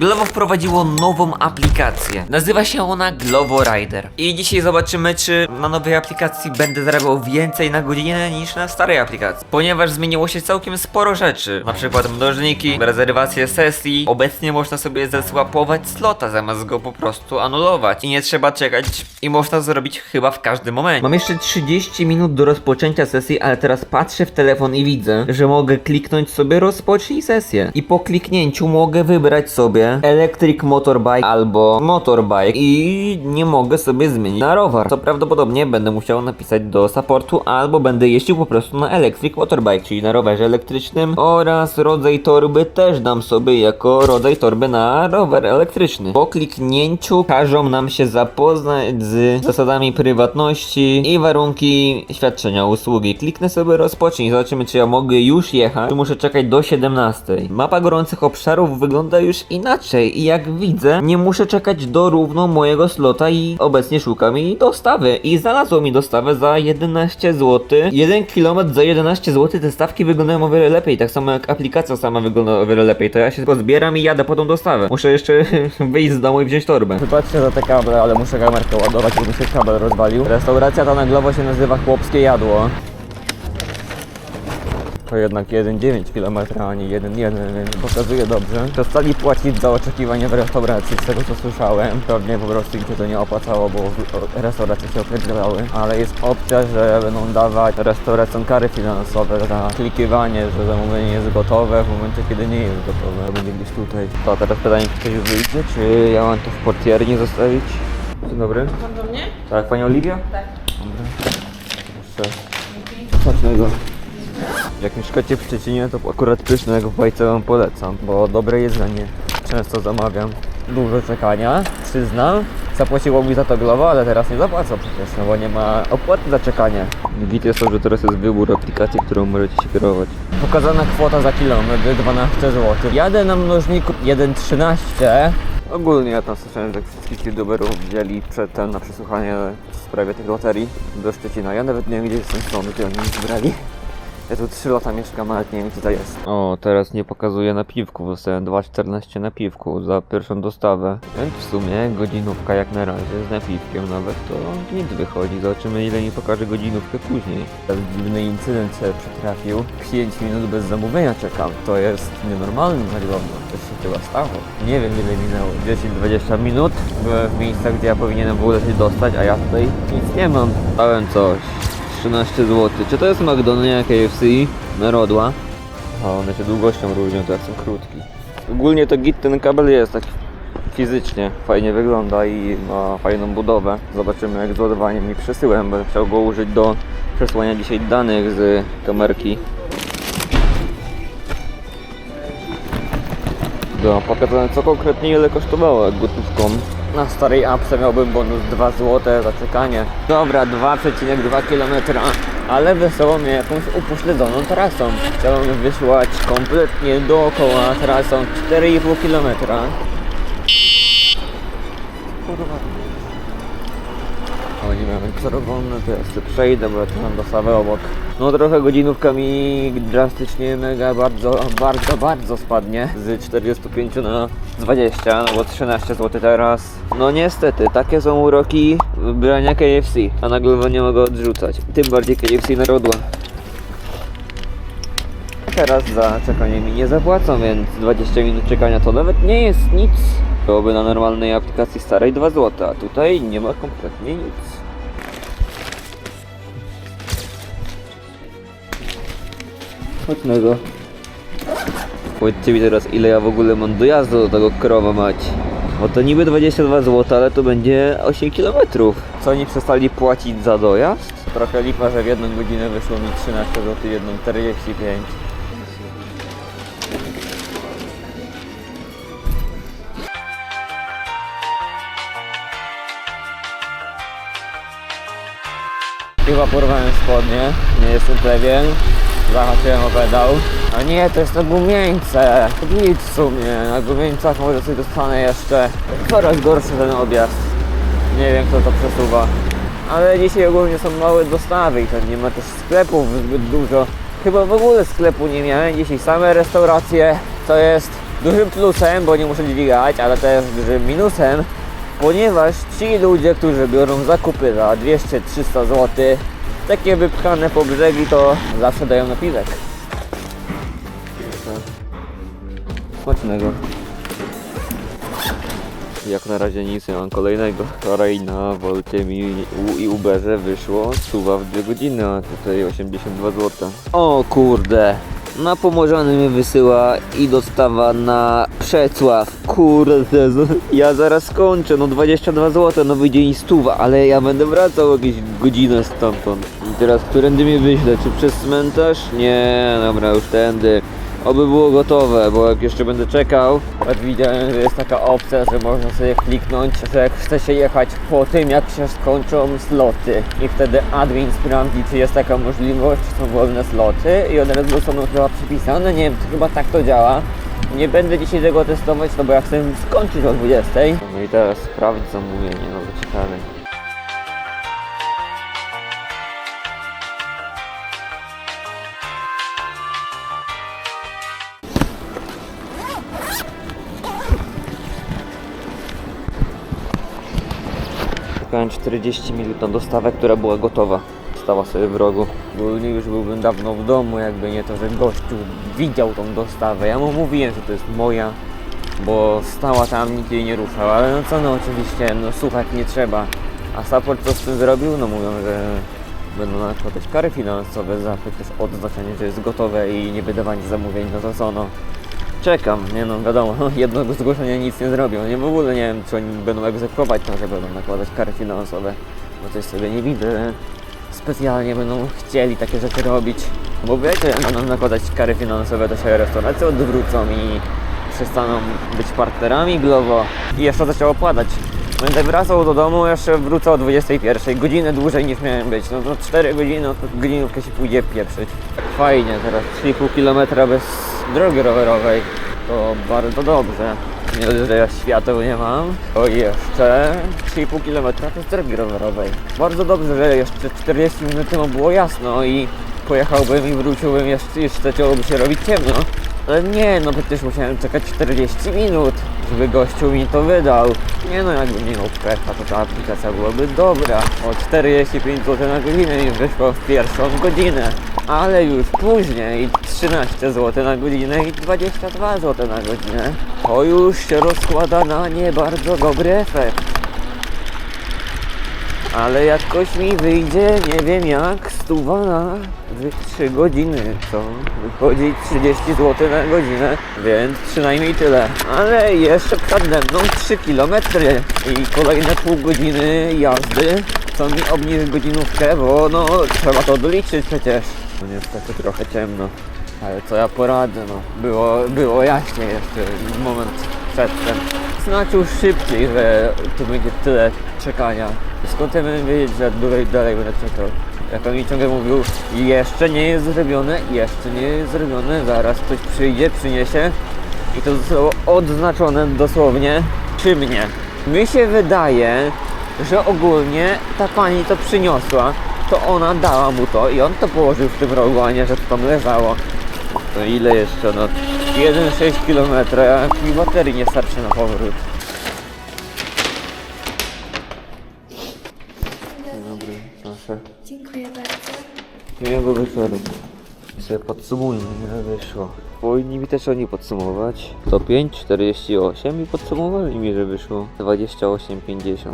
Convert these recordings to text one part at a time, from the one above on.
Glovo wprowadziło nową aplikację. Nazywa się ona Glovo Rider. I dzisiaj zobaczymy, czy na nowej aplikacji będę zarabiał więcej na godzinę niż na starej aplikacji. Ponieważ zmieniło się całkiem sporo rzeczy. Na przykład mnożniki, rezerwacje sesji. Obecnie można sobie zesłapować slota zamiast go po prostu anulować. I nie trzeba czekać. I można zrobić chyba w każdym momencie. Mam jeszcze 30 minut do rozpoczęcia sesji, ale teraz patrzę w telefon i widzę, że mogę kliknąć sobie rozpocznij sesję. I po kliknięciu mogę wybrać sobie Electric Motorbike albo Motorbike i nie mogę sobie zmienić na rower. To prawdopodobnie będę musiał napisać do supportu albo będę jeździł po prostu na Electric Motorbike, czyli na rowerze elektrycznym oraz rodzaj torby też dam sobie jako rodzaj torby na rower elektryczny. Po kliknięciu każą nam się zapoznać z zasadami prywatności i warunki świadczenia usługi. Kliknę sobie rozpocznij, zobaczymy czy ja mogę już jechać, czy muszę czekać do 17. Mapa gorących obszarów wygląda już inaczej i jak widzę, nie muszę czekać do równo mojego slota i obecnie szukam mi dostawy. I znalazło mi dostawę za 11 zł. 1 km za 11 zł te stawki wyglądają o wiele lepiej, tak samo jak aplikacja sama wygląda o wiele lepiej. To ja się pozbieram i jadę po tą dostawę. Muszę jeszcze wyjść z domu i wziąć torbę. Wybaczcie za te kable, ale muszę kamerkę ładować, bo mi się kabel rozwalił. Restauracja ta na Glowo się nazywa Chłopskie Jadło. To jednak 1,9 km, a nie 1,1, więc pokazuje dobrze. Przestali płacić za oczekiwanie w restauracji, z tego co słyszałem. Pewnie po prostu im się to nie opłacało, bo restauracje się opierdzielały. Ale jest opcja, że będą dawać restauracjom kary finansowe za klikiwanie, że zamówienie jest gotowe w momencie, kiedy nie jest gotowe. Będzie gdzieś tutaj. To teraz pytanie, czy ktoś wyjdzie, czy ja mam to w portierni zostawić? Dzień dobry. Pan do mnie? Tak, pani Oliwia? Tak. Dobra. Proszę. Smacznego. Jak mieszkacie w Szczecinie, to akurat pysznego bajce wam polecam, bo dobre jedzenie. Często zamawiam. Dużo czekania, przyznam. Zapłaciło mi za to Glovo, ale teraz nie zapłacę przecież, no bo nie ma opłaty za czekanie. Git jest to, że teraz jest wybór aplikacji, którą możecie się kierować. Pokazana kwota za kilometr 12 zł. Jadę na mnożniku 1,13. Ogólnie ja tam słyszałem, że wszystkich youtuberów wzięli przedtem na przesłuchanie w sprawie tych loterii do Szczecina. Ja nawet nie wiem gdzie jest ten stron, gdzie oni ich wybrali. Ja tu 3 lata mieszkam, ale nie wiem gdzie to jest. O, teraz nie pokazuje napiwku, dostałem 2,14 napiwku za pierwszą dostawę. Więc w sumie godzinówka jak na razie z napiwkiem nawet to nic wychodzi. Zobaczymy ile mi pokaże godzinówkę później. Teraz dziwny incydent się przytrafił. 5 minut bez zamówienia czekam. To jest nienormalne na Glovo. Coś się chyba stało. Nie wiem ile minęło. 10-20 minut. Byłem w miejscach, gdzie ja powinienem ogóle coś dostać, a ja tutaj nic nie mam. Dałem coś. 13 zł. Czy to jest McDonald's, KFC, Narodła? A one się długością różnią, to są krótki. Ogólnie to git ten kabel jest tak fizycznie fajnie wygląda i ma fajną budowę. Zobaczymy jak z ładowaniem i przesyłem, będę chciał go użyć do przesłania dzisiaj danych z kamerki. Do pokazane co konkretnie ile kosztowało gotówką. Na starej apce miałbym bonus 2 zł za czekanie. Dobra, 2,2 km, ale wesoło mnie jakąś upośledzoną trasą. Chciałem wysłać kompletnie dookoła trasą 4,5 km. Kurwa. O, nie miałem czerwone, to ja przejdę, bo ja tu mam dostawę obok. No trochę godzinówka mi drastycznie mega bardzo, bardzo, bardzo spadnie z 45 na 20, no bo 13 zł teraz. No niestety, takie są uroki brania KFC, a na głowę nie mogę odrzucać. Tym bardziej KFC narodła. Teraz za czekanie mi nie zapłacą, więc 20 minut czekania to nawet nie jest nic. Byłoby na normalnej aplikacji starej 2 zł, a tutaj nie ma kompletnie nic. Chodźmy go. Powiedzcie mi teraz ile ja w ogóle mam dojazdu do tego krowa mać. Bo to niby 22 zł, ale to będzie 8 km. Co oni przestali płacić za dojazd? Trochę lipa, że w jedną godzinę wyszło mi 13 zł, jedną 45. Chyba porwałem spodnie, nie jestem pewien. Zahaczyłem o pedał. A nie, to jest na gumieńce. Nic w sumie. Na gumieńcach może coś dostanę jeszcze. Coraz gorszy ten objazd. Nie wiem kto to przesuwa. Ale dzisiaj ogólnie są małe dostawy i tam nie ma też sklepów zbyt dużo. Chyba w ogóle sklepu nie miałem. Dzisiaj same restauracje. To jest Dużym plusem, bo nie muszę dźwigać, ale też dużym minusem, ponieważ ci ludzie, którzy biorą zakupy za 200-300 zł, takie wypchane po brzegi, to zawsze dają napiwek. Smacznego. Jak na razie nic nie mam kolejnego. Wczoraj na Wolcie mi i Uberze wyszło suwa w 2 godziny, a tutaj 82 zł. O kurde. Na Pomorzany mnie wysyła i dostawa na Przecław. Kurde, ja zaraz skończę, no 22 zł, no wyjdzie i stuwa, ale ja będę wracał jakieś godzinę stamtąd. Teraz którędy mnie wyślę? Czy przez cmentarz? Nie, dobra, już tędy. Oby było gotowe, bo jak jeszcze będę czekał, widziałem, że jest taka opcja, że można sobie kliknąć, że jak chce się jechać po tym, jak się skończą sloty. I wtedy admin sprawdzi, czy jest taka możliwość, czy są wolne sloty i od razu są chyba przypisane. Nie wiem, to chyba tak to działa. Nie będę dzisiaj tego testować, no bo ja chcę skończyć o 20. No i teraz sprawdź zamówienie, no bo ciekawe. Czekałem 40 minut na dostawę, która była gotowa. Stała sobie w rogu. Ogólnie już byłbym dawno w domu, jakby nie to, że gościu widział tą dostawę. Ja mu mówiłem, że to jest moja, bo stała tam, nikt jej nie ruszał, ale no co no oczywiście, no słuchać nie trzeba. A support co z tym zrobił? No mówią, że będą nakładać kary finansowe za przecież odznaczenie, że jest gotowe i nie wydawanie zamówień, no to co no. Czekam, nie no wiadomo, jednego zgłoszenia nic nie zrobią. Nie w ogóle nie wiem, czy oni będą egzekwować to, że będą nakładać kary finansowe. Bo coś sobie nie widzę, specjalnie będą chcieli takie rzeczy robić. Bo wiecie, będą nakładać kary finansowe, to się restauracje odwrócą i przestaną być partnerami Glovo i jeszcze zaczęło padać. Będę wracał do domu, jeszcze wrócę o 21, godzinę dłużej niż miałem być. No to 4 godziny, no to godzinówkę się pójdzie pieprzyć. Fajnie, teraz 3,5 km bez drogi rowerowej. To bardzo dobrze. Nie dość, że ja świateł nie mam, to jeszcze 3,5 km bez drogi rowerowej. Bardzo dobrze, że jeszcze 40 minut temu było jasno i pojechałbym i wróciłbym jeszcze, jeszcze zaczęłoby się robić ciemno. Ale nie, no przecież musiałem czekać 40 minut, żeby gościu mi to wydał. Nie no, jakbym nie miał pecha, to ta aplikacja byłaby dobra. O 45 zł na godzinę mi wyszło w pierwszą godzinę. Ale już później 13 zł na godzinę i 22 zł na godzinę. To już się rozkłada na nie bardzo dobry efekt. Ale jakoś mi wyjdzie, nie wiem jak, stuwa na 3 godziny, co wychodzi 30 zł na godzinę, więc przynajmniej tyle. Ale jeszcze przede mną 3 km i kolejne pół godziny jazdy, co mi obniży godzinówkę, bo no trzeba to doliczyć przecież. No niestety trochę ciemno, ale co ja poradzę, no. Było, było jaśnie jeszcze moment przedtem. Znaczył szybciej, że tu będzie tyle czekania. Skąd ja będę wiedzieć, że dalej, dalej będę czekał? Jak on mi ciągle mówił, jeszcze nie jest zrobione, jeszcze nie jest zrobione, zaraz ktoś przyjdzie, przyniesie i to zostało odznaczone dosłownie przy mnie. Mi się wydaje, że ogólnie ta pani to przyniosła, to ona dała mu to i on to położył w tym rogu, a nie, że to tam leżało. To ile jeszcze? No 1,6 km, a mi baterii nie starczy na powrót. Dzień dobry, proszę. Dziękuję bardzo. Miłego wieczoru. I sobie podsumujmy, ile wyszło. Powinni mi też oni podsumować. To 5, 48 i podsumowali mi, że wyszło 28,50.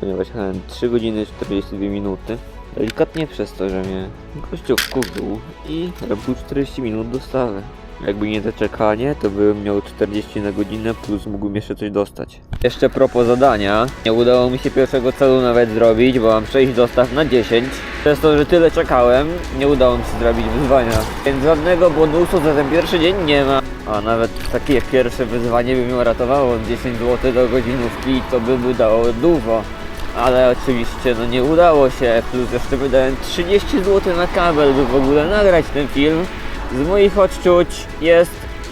Ponieważ jechałem 3 godziny 42 minuty. Delikatnie przez to, że mnie gościu wkurzył i robił 40 minut dostawy. Jakby nie zaczekanie, to bym miał 40 na godzinę, plus mógłbym jeszcze coś dostać. Jeszcze propos zadania, nie udało mi się pierwszego celu nawet zrobić, bo mam 6 dostaw na 10. Przez to, że tyle czekałem, nie udało mi się zrobić wyzwania. Więc żadnego bonusu za ten pierwszy dzień nie ma. A nawet takie pierwsze wyzwanie by mnie uratowało 10 zł do godzinówki, to by by dało dużo. Ale oczywiście no nie udało się, plus jeszcze wydałem 30 zł na kabel, by w ogóle nagrać ten film. Z moich odczuć jest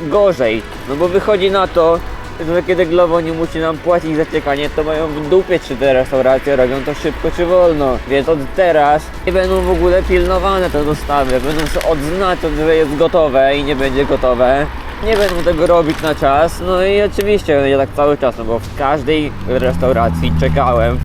gorzej, no bo wychodzi na to, że kiedy Glovo nie musi nam płacić za czekanie, to mają w dupie czy te restauracje robią to szybko czy wolno. Więc od teraz nie będą w ogóle pilnowane te dostawy, będą sobie odznaczać, że jest gotowe i nie będzie gotowe. Nie będę tego robić na czas. No i oczywiście, ja tak cały czas, no bo w każdej restauracji czekałem